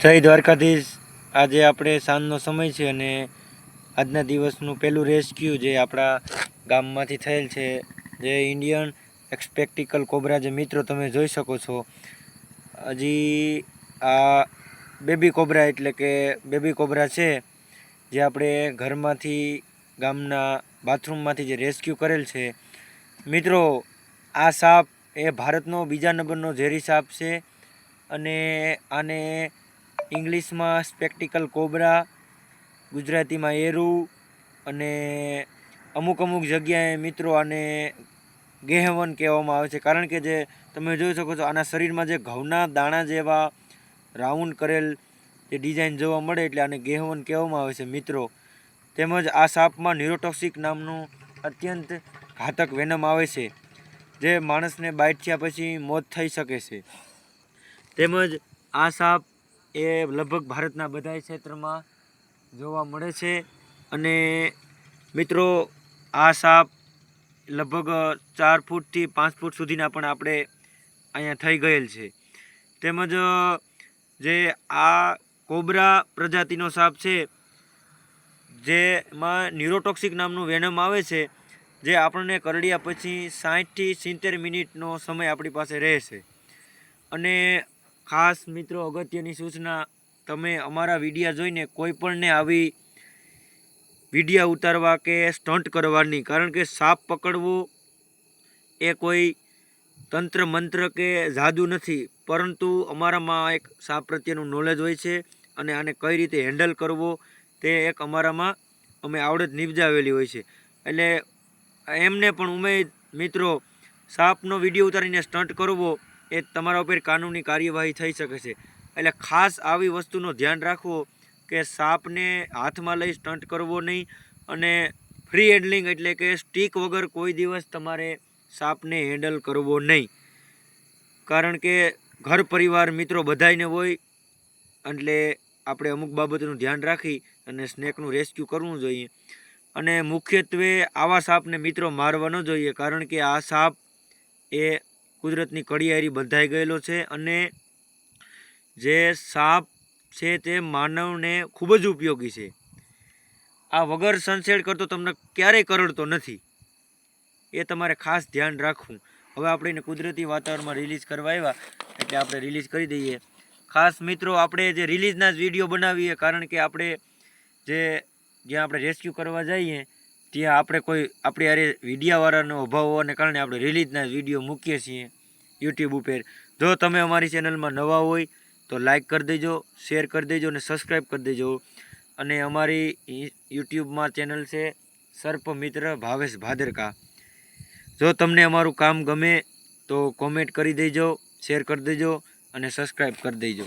જય દ્વારકાધીશ. આજે આપણે સાંજનો સમય છે અને આજના દિવસનું પહેલું રેસ્ક્યુ જે આપણા ગામમાંથી થયેલ છે, જે ઇન્ડિયન એક્સપેક્ટિકલ કોબરા જે મિત્રો તમે જોઈ શકો છો. હજી આ બેબી કોબરા એટલે કે બેબી કોબરા છે, જે આપણે ઘરમાંથી ગામના બાથરૂમમાંથી જે રેસ્ક્યુ કરેલ છે. મિત્રો, આ સાપ એ ભારતનો બીજા નંબરનો ઝેરી સાપ છે અને આને ઇંગ્લિશમાં સ્પેક્ટિકલ કોબરા, ગુજરાતીમાં એરુ અને અમુક અમુક જગ્યાએ મિત્રો આને ગેહવન કહેવામાં આવે છે. કારણ કે જે તમે જોઈ શકો છો, આના શરીરમાં જે ઘઉંના દાણા જેવા રાઉન્ડ કરેલ જે ડિઝાઇન જોવા મળે એટલે આને ગેહવન કહેવામાં આવે છે મિત્રો. તેમજ આ સાપમાં ન્યુરોટોક્સિક નામનું અત્યંત ઘાતક વેનમ આવે છે, જે માણસને બાઇટ થયા પછી મોત થઈ શકે છે. તેમજ આ સાપ એ લગભગ ભારતના બધા ક્ષેત્રમાં જોવા મળે છે. અને મિત્રો, આ સાપ લગભગ ચાર ફૂટથી પાંચ ફૂટ સુધીના પણ આપણે અહીંયા થઈ ગયેલ છે. તેમજ, જે આ કોબરા પ્રજાતિનો સાપ છે, જેમાં ન્યુરોટોક્સિક નામનું વેનમ આવે છે, જે આપણને કરડ્યા પછી સાઠથી સિત્તેર મિનિટનો સમય આપણી પાસે રહેશે. અને ખાસ મિત્રો અગત્યની સૂચના, તમે અમારા વિડીયા જોઈને કોઈપણને આવી વિડીયા ઉતારવા કે સ્ટન્ટ કરવાની, કારણ કે સાપ પકડવો એ કોઈ તંત્ર મંત્ર કે જાદુ નથી, પરંતુ અમારામાં એક સાપ પ્રત્યેનું નોલેજ હોય છે અને આને કઈ રીતે હેન્ડલ કરવો તે એક અમારામાં અમે આવડત નિપજાવેલી હોય છે. એટલે એમને પણ ઉમેદ, મિત્રો, સાપનો વીડિયો ઉતારીને સ્ટન્ટ કરવો એ તમારા ઉપર કાનૂની કાર્યવાહી થઈ શકે છે. એટલે ખાસ આવી વસ્તુનું ધ્યાન રાખવો કે સાપને હાથમાં લઈ સ્ટન્ટ કરવો નહીં અને ફ્રી હેન્ડલિંગ એટલે કે સ્ટીક વગર કોઈ દિવસ તમારે સાપને હેન્ડલ કરવો નહીં. કારણ કે ઘર પરિવાર મિત્રો બધાને હોય, એટલે આપણે અમુક બાબતનું ધ્યાન રાખી અને સ્નેકનું રેસ્ક્યુ કરવું જોઈએ. અને મુખ્યત્વે આવા સાપને મિત્રો મારવા ન જોઈએ, કારણ કે આ સાપ એ કુદરતની કડિયારી બંધાઈ ગયેલો છે અને જે સાપ છે તે માનવને ખૂબ જ ઉપયોગી છે. આ વગર સનસેટ કરતો તમને ક્યારેય કરડતો નથી. એ તમારે ખાસ ધ્યાન રાખવું. હવે આપણે એને કુદરતી વાતાવરણમાં રિલીઝ કરવા આવ્યા, એટલે આપણે રિલીઝ કરી દઈએ. ખાસ મિત્રો, આપણે જે રિલીઝના જ વીડિયો બનાવીએ, કારણ કે આપણે જે, જ્યાં આપણે રેસ્ક્યુ કરવા જઈએ ત્યાં આપણે કોઈ, આપણી યારે વિડીયાવાળાનો અભાવ હોવાને કારણે આપણે રિલીઝના વીડિયો મૂકીએ છીએ યુટ્યુબ ઉપર. જો તમે અમારી ચેનલમાં નવા હોય તો લાઈક કરી દેજો શેર કરી દેજો અને સબસ્ક્રાઈબ કરી દેજો. અને અમારી યુટ્યુબમાં ચેનલ છે સર્પ મિત્ર ભાવેશ ભાદરકા. જો તમને અમારું કામ ગમે તો કોમેન્ટ કરી દેજો શેર કરી દેજો અને સબસ્ક્રાઈબ કરી દેજો.